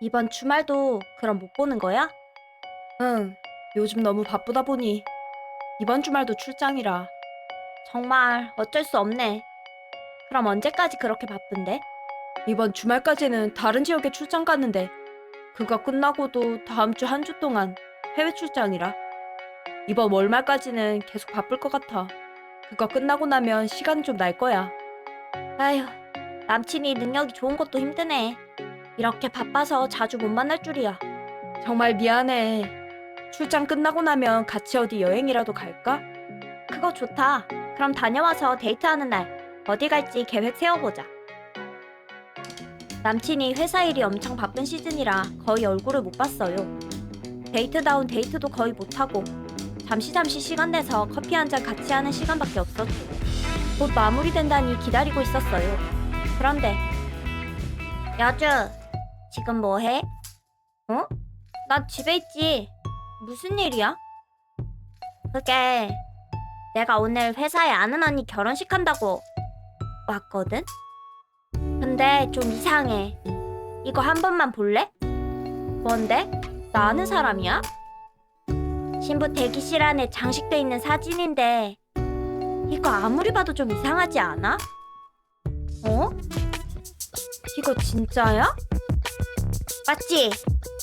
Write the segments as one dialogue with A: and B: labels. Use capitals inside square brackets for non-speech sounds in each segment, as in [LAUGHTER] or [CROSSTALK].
A: 이번 주말도 그럼 못 보는 거야? 응, 요즘 너무 바쁘다 보니 이번 주말도 출장이라. 정말 어쩔 수 없네. 그럼 언제까지 그렇게 바쁜데? 이번 주말까지는 다른 지역에 출장 갔는데 그거 끝나고도 다음 주 한 주 동안 해외 출장이라. 이번 월말까지는 계속 바쁠 것 같아. 그거 끝나고 나면 시간 좀 날 거야. 아휴, 남친이 능력이 좋은 것도 힘드네. 이렇게 바빠서 자주 못 만날 줄이야. 정말 미안해. 출장 끝나고 나면 같이 어디 여행이라도 갈까? 그거 좋다. 그럼 다녀와서 데이트하는 날 어디 갈지 계획 세워보자. 남친이 회사 일이 엄청 바쁜 시즌이라 거의 얼굴을 못 봤어요. 데이트다운 데이트도 거의 못하고 잠시 잠시 시간 내서 커피 한 잔 같이 하는 시간밖에 없었죠. 곧 마무리된다니 기다리고 있었어요. 그런데 여주 지금 뭐해? 어? 나 집에 있지. 무슨 일이야? 그게 내가 오늘 회사에 아는 언니 결혼식 한다고 왔거든? 근데 좀 이상해. 이거 한 번만 볼래? 뭔데? 나 아는 사람이야? 신부 대기실 안에 장식돼 있는 사진인데 이거 아무리 봐도 좀 이상하지 않아? 어? 이거 진짜야? 맞지?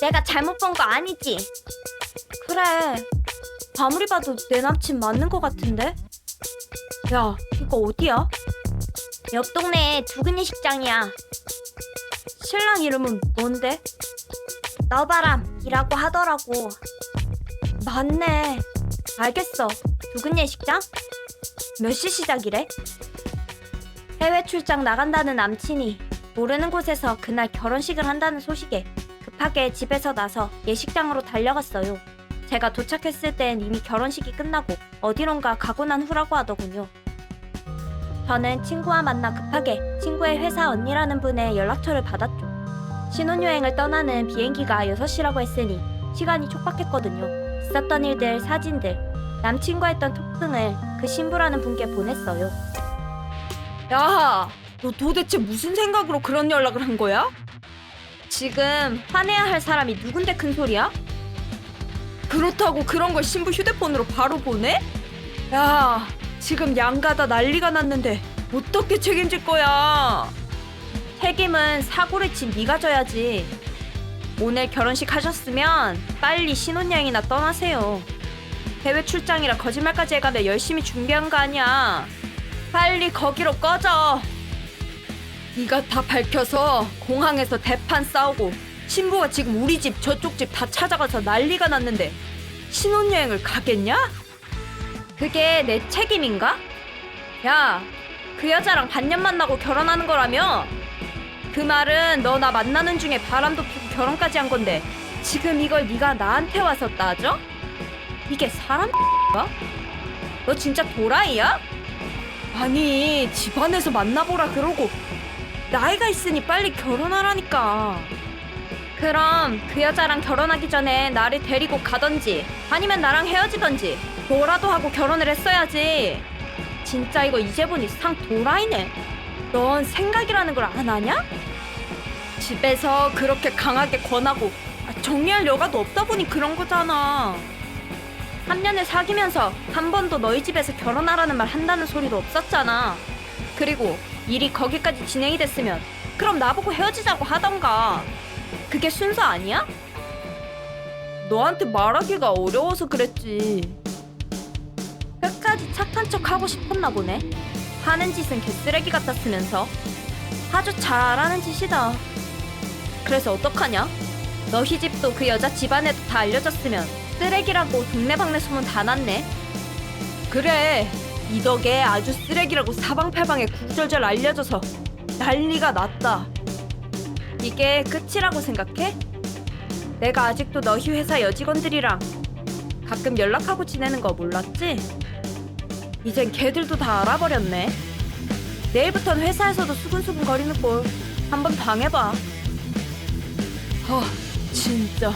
A: 내가 잘못 본 거 아니지? 그래. 아무리 봐도 내 남친 맞는 것 같은데? 야, 이거 어디야? 옆 동네에 두근이 식장이야. 신랑 이름은 뭔데? 너바람이라고 하더라고. 맞네. 알겠어. 두근예 식장? 몇 시 시작이래? 해외 출장 나간다는 남친이 모르는 곳에서 그날 결혼식을 한다는 소식에 급하게 집에서 나서 예식장으로 달려갔어요. 제가 도착했을 땐 이미 결혼식이 끝나고 어디론가 가고 난 후라고 하더군요. 저는 친구와 만나 급하게 친구의 회사 언니라는 분의 연락처를 받았죠. 신혼여행을 떠나는 비행기가 6시라고 했으니 시간이 촉박했거든요. 있었던 일들, 사진들, 남친과 했던 톡 등을 그 신부라는 분께 보냈어요. 야, 너 도대체 무슨 생각으로 그런 연락을 한 거야? 지금 화내야 할 사람이 누군데 큰 소리야? 그렇다고 그런 걸 신부 휴대폰으로 바로 보내? 야, 지금 양가다 난리가 났는데 어떻게 책임질 거야? 책임은 사고를 친 네가 져야지. 오늘 결혼식 하셨으면 빨리 신혼여행이나 떠나세요. 해외 출장이라 거짓말까지 해가며 열심히 준비한 거 아니야. 빨리 거기로 꺼져. 네가 다 밝혀서 공항에서 대판 싸우고 신부가 지금 우리 집 저쪽 집 다 찾아가서 난리가 났는데 신혼여행을 가겠냐? 그게 내 책임인가? 야, 그 여자랑 반년 만나고 결혼하는 거라며? 그 말은 너 나 만나는 중에 바람도 피고 결혼까지 한 건데 지금 이걸 네가 나한테 와서 따져? 이게 사람인가? [LAUGHS] 너 진짜 도라이야? 아니 집안에서 만나보라 그러고 나이가 있으니 빨리 결혼하라니까 그럼 그 여자랑 결혼하기 전에 나를 데리고 가던지 아니면 나랑 헤어지던지 뭐라도 하고 결혼을 했어야지 진짜 이거 이제 보니 상 도라이네 넌 생각이라는 걸 안 하냐? 집에서 그렇게 강하게 권하고 아, 정리할 여가도 없다 보니 그런 거잖아. 3년을 사귀면서 한 번도 너희 집에서 결혼하라는 말 한다는 소리도 없었잖아. 그리고 일이 거기까지 진행이 됐으면 그럼 나보고 헤어지자고 하던가. 그게 순서 아니야? 너한테 말하기가 어려워서 그랬지. 끝까지 착한 척 하고 싶었나 보네. 하는 짓은 개쓰레기 같았으면서 아주 잘 알아는 짓이다. 그래서 어떡하냐? 너희 집도 그 여자 집안에도 다 알려졌으면 쓰레기라고 동네방네 소문 다 났네. 그래, 이 덕에 아주 쓰레기라고 사방팔방에 구절절 알려져서 난리가 났다. 이게 끝이라고 생각해? 내가 아직도 너희 회사 여직원들이랑 가끔 연락하고 지내는 거 몰랐지? 이젠 걔들도 다 알아버렸네. 내일부턴 회사에서도 수근수근 거리는 꼴 한번 당해봐. 아, 진짜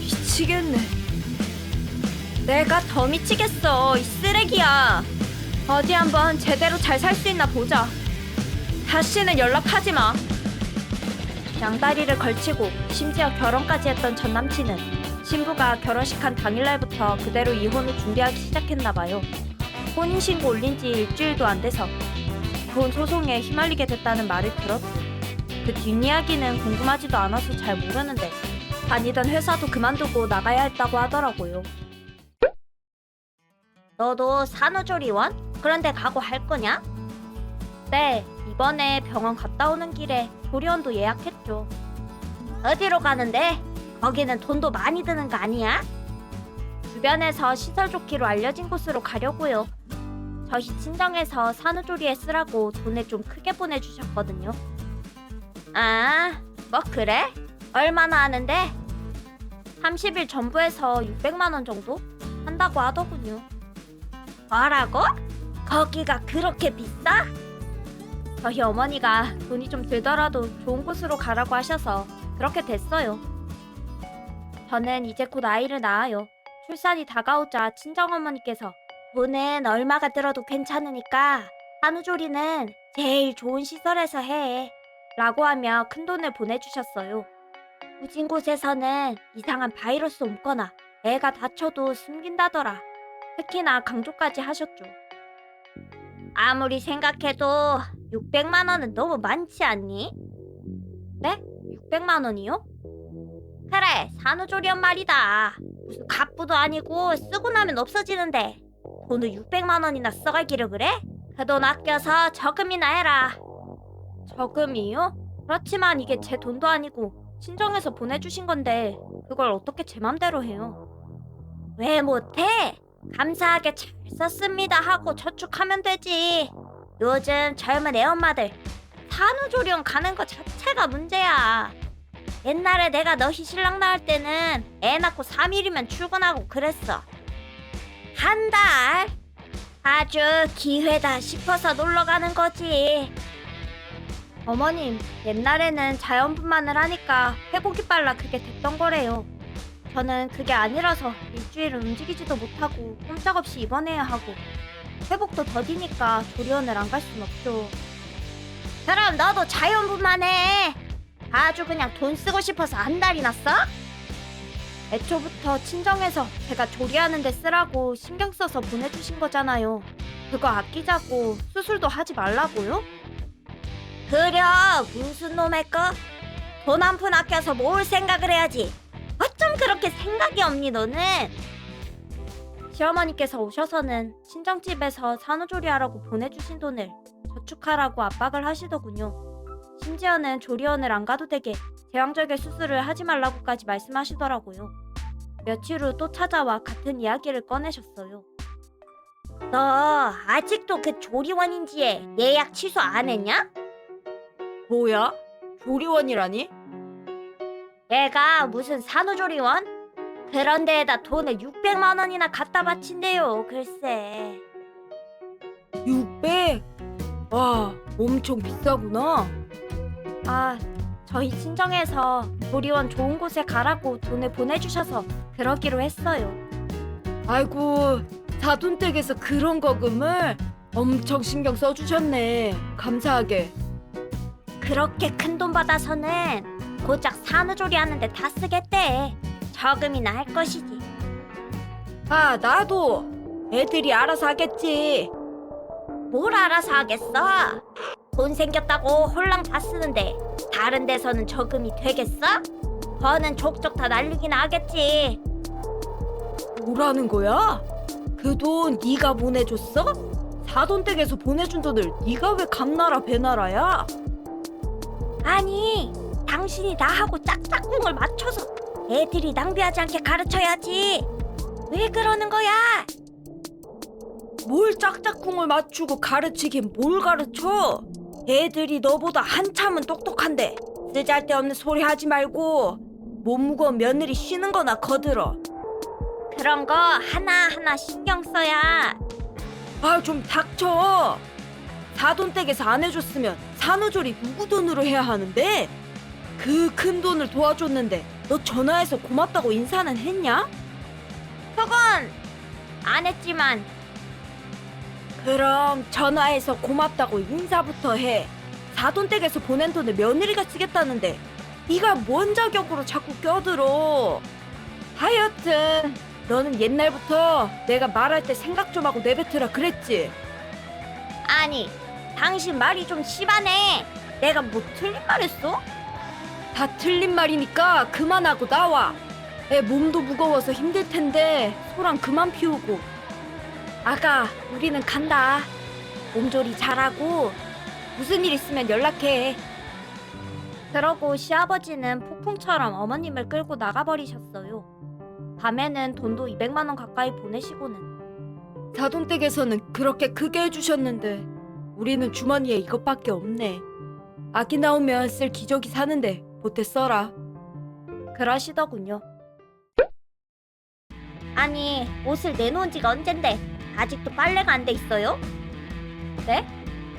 A: 미치겠네. 내가 더 미치겠어. 이 쓰레기야. 어디 한번 제대로 잘 살 수 있나 보자. 다시는 연락하지 마. 양다리를 걸치고 심지어 결혼까지 했던 전 남친은 신부가 결혼식한 당일날부터 그대로 이혼을 준비하기 시작했나 봐요. 혼인신고 올린 지 일주일도 안 돼서 돈 소송에 휘말리게 됐다는 말을 들었고 그 뒷이야기는 궁금하지도 않아서 잘 모르는데 다니던 회사도 그만두고 나가야 했다고 하더라고요. 너도 산후조리원? 그런데 가고 할 거냐? 네, 이번에 병원 갔다 오는 길에 조리원도 예약했죠. 어디로 가는데? 거기는 돈도 많이 드는 거 아니야? 주변에서 시설 좋기로 알려진 곳으로 가려고요. 저희 친정에서 산후조리에 쓰라고 돈을 좀 크게 보내주셨거든요. 아, 뭐 그래? 얼마나 하는데? 30일 전부에서 600만 원 정도 한다고 하더군요. 뭐라고? 거기가 그렇게 비싸? 저희 어머니가 돈이 좀 들더라도 좋은 곳으로 가라고 하셔서 그렇게 됐어요. 저는 이제 곧 아이를 낳아요. 출산이 다가오자 친정어머니께서 돈은 얼마가 들어도 괜찮으니까 산후조리는 제일 좋은 시설에서 해. 라고 하며 큰 돈을 보내주셨어요. 우진 곳에서는 이상한 바이러스 옮거나 애가 다쳐도 숨긴다더라. 특히나 강조까지 하셨죠. 아무리 생각해도 600만 원은 너무 많지 않니? 네? 600만 원이요? 그래, 산후조리원 말이다. 무슨 갑부도 아니고 쓰고 나면 없어지는데 돈을 600만 원이나 써가기를 그래? 그 돈 아껴서 저금이나 해라. 저금이요? 그렇지만 이게 제 돈도 아니고 친정에서 보내주신 건데 그걸 어떻게 제 맘대로 해요? 왜 못해? 감사하게 잘 썼습니다 하고 저축하면 되지. 요즘 젊은 애엄마들 산후조리원 가는 거 자체가 문제야. 옛날에 내가 너희 신랑 낳을 때는 애 낳고 3일이면 출근하고 그랬어. 한 달? 아주 기회다 싶어서 놀러 가는 거지. 어머님, 옛날에는 자연분만을 하니까 회복이 빨라 그게 됐던 거래요. 저는 그게 아니라서 일주일은 움직이지도 못하고 꼼짝없이 입원해야 하고 회복도 더디니까 조리원을 안 갈 순 없죠. 그럼 너도 자연분만 해. 아주 그냥 돈 쓰고 싶어서 한 달이 났어? 애초부터 친정에서 제가 조리하는 데 쓰라고 신경 써서 보내주신 거잖아요. 그거 아끼자고 수술도 하지 말라고요? 그려 무슨 놈의 거? 돈 한 푼 아껴서 뭘 생각을 해야지. 그렇게 생각이 없니 너는? 시어머니께서 오셔서는 친정집에서 산후조리하라고 보내주신 돈을 저축하라고 압박을 하시더군요. 심지어는 조리원을 안 가도 되게 제왕절개 수술을 하지 말라고까지 말씀하시더라고요. 며칠 후 또 찾아와 같은 이야기를 꺼내셨어요. 너 아직도 그 조리원인지에 예약 취소 안 했냐?
B: 뭐야? 조리원이라니?
A: 얘가 무슨 산후조리원? 그런 데에다 돈을 600만 원이나 갖다 바친대요 글쎄
B: 600? 와, 엄청 비싸구나.
A: 아 저희 친정에서 조리원 좋은 곳에 가라고 돈을 보내주셔서 그러기로 했어요
B: 아이고, 사돈댁에서 그런 거금을 엄청 신경 써주셨네. 감사하게.
A: 그렇게 큰 돈 받아서는 고작 산후조리 하는데 다 쓰겠대 저금이나 할 것이지
B: 아, 나도. 애들이 알아서 하겠지.
A: 뭘 알아서 하겠어 돈 생겼다고 홀랑 다 쓰는데 다른 데서는 저금이 되겠어? 버는 족족 다 날리긴 하겠지
B: 뭐라는 거야? 그 돈 네가 보내줬어? 사돈댁에서 보내준 돈을 네가 왜 감나라 배나라야?
A: 아니, 당신이 나하고 짝짝꿍을 맞춰서 애들이 낭비하지 않게 가르쳐야지. 왜 그러는 거야?
B: 뭘 짝짝꿍을 맞추고 가르치긴 뭘 가르쳐? 애들이 너보다 한참은 똑똑한데 쓰잘데없는 소리 하지 말고 몸 무거운 며느리 쉬는 거나 거들어
A: 그런 거 하나하나 신경 써야.
B: 아 좀 닥쳐 사돈댁에서 안 해줬으면 산후조리 누구 돈으로 해야 하는데 그 큰 돈을 도와줬는데 너 전화해서 고맙다고 인사는 했냐?
A: 그건 안 했지만
B: 그럼 전화해서 고맙다고 인사부터 해. 사돈댁에서 보낸 돈을 며느리가 쓰겠다는데 네가 뭔 자격으로 자꾸 껴들어? 하여튼 너는 옛날부터 내가 말할 때 생각 좀 하고 내뱉으라 그랬지.
A: 아니, 당신 말이 좀 심하네. 내가 뭐 틀린 말 했어?
B: 다 틀린 말이니까 그만하고 나와. 애 몸도 무거워서 힘들 텐데 소랑 그만 피우고. 아가, 우리는 간다. 몸조리 잘하고 무슨 일 있으면 연락해.
A: 그러고 시아버지는 폭풍처럼 어머님을 끌고 나가버리셨어요. 밤에는 돈도 200만 원 가까이 보내시고는
B: 자동댁에서는 그렇게 크게 해주셨는데 우리는 주머니에 이것밖에 없네. 아기 나오면 쓸 기저귀 사는데 써라.
A: 그러시더군요. 아니, 옷을 내놓은 지가 언젠데 아직도 빨래가 안 돼 있어요? 네?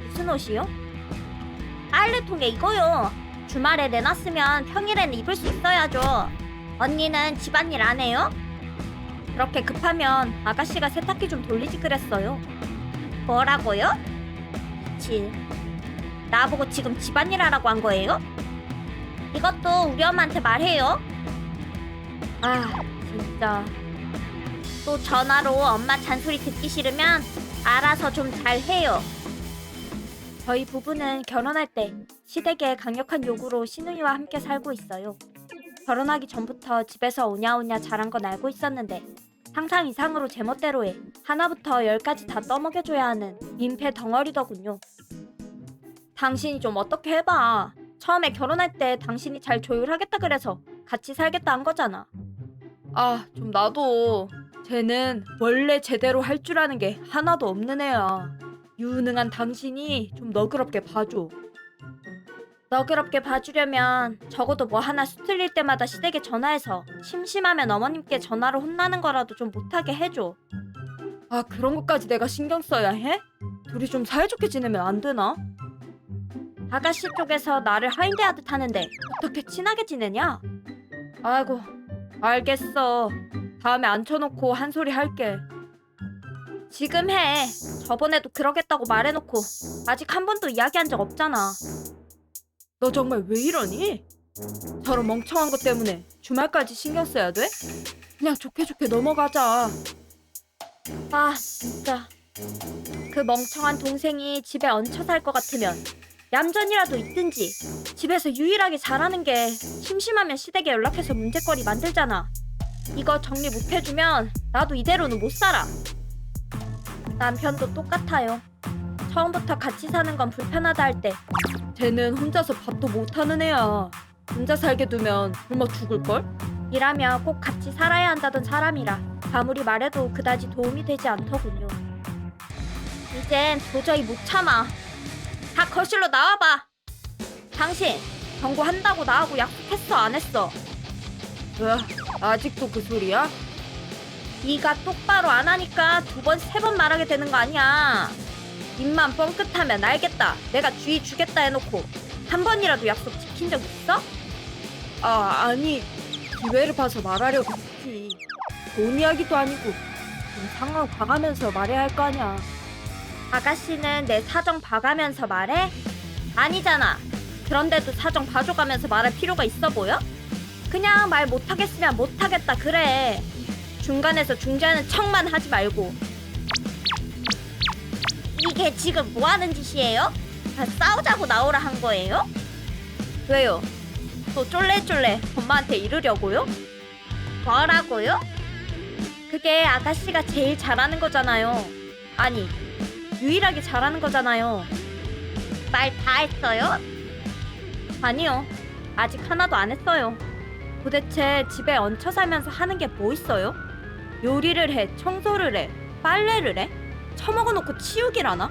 A: 무슨 옷이요? 빨래통에 이거요. 주말에 내놨으면 평일에는 입을 수 있어야죠. 언니는 집안일 안 해요? 그렇게 급하면 아가씨가 세탁기 좀 돌리지 그랬어요. 뭐라고요? 지 나보고 지금 집안일 하라고 한 거예요? 이것도 우리 엄마한테 말해요. 아, 진짜. 또 전화로 엄마 잔소리 듣기 싫으면 알아서 좀 잘 해요. 저희 부부는 결혼할 때 시댁의 강력한 요구로 시누이와 함께 살고 있어요. 결혼하기 전부터 집에서 오냐오냐 잘한 건 알고 있었는데 상상 이상으로 제멋대로 해 하나부터 열까지 다 떠먹여줘야 하는 민폐 덩어리더군요. 당신이 좀 어떻게 해봐. 처음에 결혼할 때 당신이 잘 조율하겠다 그래서 같이 살겠다 한 거잖아.
B: 아, 좀 나도. 쟤는 원래 제대로 할 줄 아는 게 하나도 없는 애야. 유능한 당신이 좀 너그럽게 봐줘.
A: 너그럽게 봐주려면 적어도 뭐 하나 수틀릴 때마다 시댁에 전화해서 심심하면 어머님께 전화로 혼나는 거라도 좀 못하게 해줘.
B: 아, 그런 것까지 내가 신경 써야 해? 둘이 좀 사이좋게 지내면 안 되나?
A: 아가씨 쪽에서 나를 하인대하듯 하는데 어떻게 친하게 지내냐?
B: 아이고, 알겠어. 다음에 앉혀놓고 한 소리 할게.
A: 지금 해. 저번에도 그러겠다고 말해놓고 아직 한 번도 이야기한 적 없잖아.
B: 너 정말 왜 이러니? 저런 멍청한 것 때문에 주말까지 신경 써야 돼? 그냥 좋게 좋게 넘어가자.
A: 아 진짜. 그 멍청한 동생이 집에 얹혀 살 것 같으면 얌전이라도 있든지 집에서 유일하게 잘하는 게 심심하면 시댁에 연락해서 문제거리 만들잖아. 이거 정리 못 해주면 나도 이대로는 못 살아. 남편도 똑같아요. 처음부터 같이 사는 건 불편하다 할 때
B: 쟤는 혼자서 밥도 못 하는 애야. 혼자 살게 두면 굶어 죽을걸?
A: 일하며 꼭 같이 살아야 한다던 사람이라 아무리 말해도 그다지 도움이 되지 않더군요. 이젠 도저히 못 참아. 다 거실로 나와봐. 당신 경고한다고 나하고 약속했어 안 했어?
B: 왜? 아직도 그 소리야?
A: 네가 똑바로 안 하니까 두 번 세 번 말하게 되는 거 아니야. 입만 뻥끗하면 알겠다. 내가 주의 주겠다 해놓고 한 번이라도 약속 지킨 적 있어?
B: 아, 아니. 기회를 봐서 말하려고 했지. 돈 이야기도 아니고 좀 상황 봐가면서 말해야 할 거 아니야.
A: 아가씨는 내 사정 봐가면서 말해? 아니잖아. 그런데도 사정 봐줘가면서 말할 필요가 있어 보여? 그냥 말 못하겠으면 못하겠다 그래. 중간에서 중재하는 척만 하지 말고. 이게 지금 뭐 하는 짓이에요? 다 싸우자고 나오라 한 거예요? 왜요? 또 쫄래쫄래 엄마한테 이르려고요? 뭐라고요? 그게 아가씨가 제일 잘하는 거잖아요. 아니, 유일하게 잘하는 거잖아요. 말 다 했어요? 아니요. 아직 하나도 안 했어요. 도대체 집에 얹혀 살면서 하는 게 뭐 있어요? 요리를 해, 청소를 해, 빨래를 해? 처먹어 놓고 치우길 하나?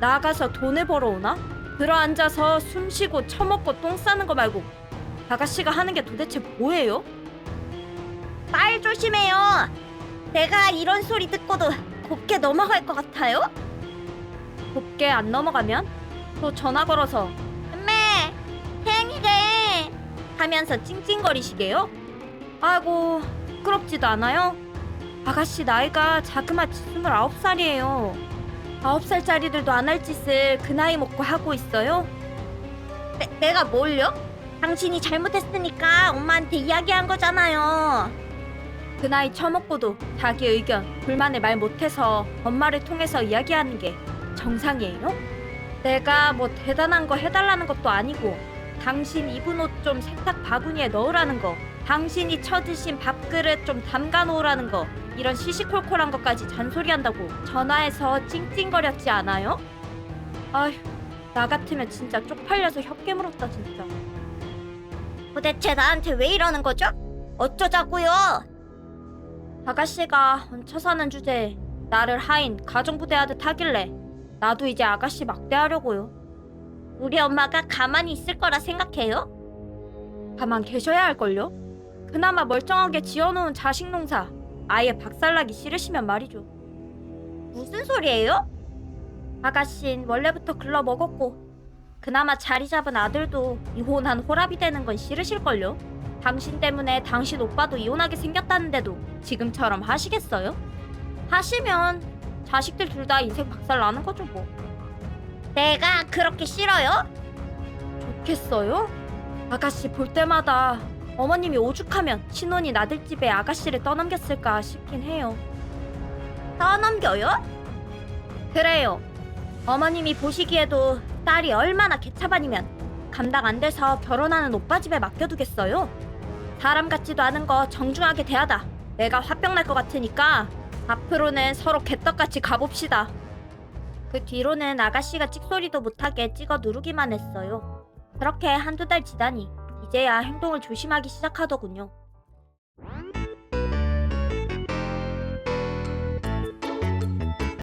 A: 나가서 돈을 벌어오나? 들어앉아서 숨 쉬고 처먹고 똥 싸는 거 말고 아가씨가 하는 게 도대체 뭐예요? 말 조심해요. 내가 이런 소리 듣고도 곱게 넘어갈 것 같아요? 곱게 안 넘어가면 또 전화 걸어서 엄마 생일에 하면서 찡찡거리시게요? 아이고 부끄럽지도 않아요? 아가씨 나이가 자그마치 스물아홉 살이에요 아홉 살짜리들도 안 할 짓을 그 나이 먹고 하고 있어요? 내, 내가 뭘요? 당신이 잘못했으니까 엄마한테 이야기한 거잖아요. 그 나이 처먹고도 자기 의견, 불만을 말 못해서 엄마를 통해서 이야기하는 게 정상이에요? 내가 뭐 대단한 거 해달라는 것도 아니고 당신 입은 옷 좀 세탁 바구니에 넣으라는 거 당신이 쳐드신 밥그릇 좀 담가 놓으라는 거 이런 시시콜콜한 것까지 잔소리한다고 전화해서 찡찡거렸지 않아요? 아휴 나 같으면 진짜 쪽팔려서 혀 깨물었다 진짜 도대체 나한테 왜 이러는 거죠? 어쩌자고요? 아가씨가 얹혀 사는 주제에 나를 하인 가정부대 하듯 하길래 나도 이제 아가씨 막대하려고요 우리 엄마가 가만히 있을 거라 생각해요? 가만 계셔야 할걸요? 그나마 멀쩡하게 지어놓은 자식 농사 아예 박살나기 싫으시면 말이죠 무슨 소리예요? 아가씨는 원래부터 글러 먹었고 그나마 자리 잡은 아들도 이혼한 호랍이 되는 건 싫으실걸요? 당신 때문에 당신 오빠도 이혼하게 생겼다는데도 지금처럼 하시겠어요? 하시면 자식들 둘 다 인생 박살 나는 거죠 뭐. 내가 그렇게 싫어요? 좋겠어요? 아가씨 볼 때마다 어머님이 오죽하면 신혼이 나들 집에 아가씨를 떠넘겼을까 싶긴 해요. 떠넘겨요? 그래요. 어머님이 보시기에도 딸이 얼마나 개차반이면 감당 안 돼서 결혼하는 오빠 집에 맡겨두겠어요? 사람 같지도 않은 거 정중하게 대하다. 내가 화병 날 것 같으니까 앞으로는 서로 개떡같이 가봅시다. 그 뒤로는 아가씨가 찍소리도 못하게 찍어 누르기만 했어요. 그렇게 한두 달 지나니 이제야 행동을 조심하기 시작하더군요.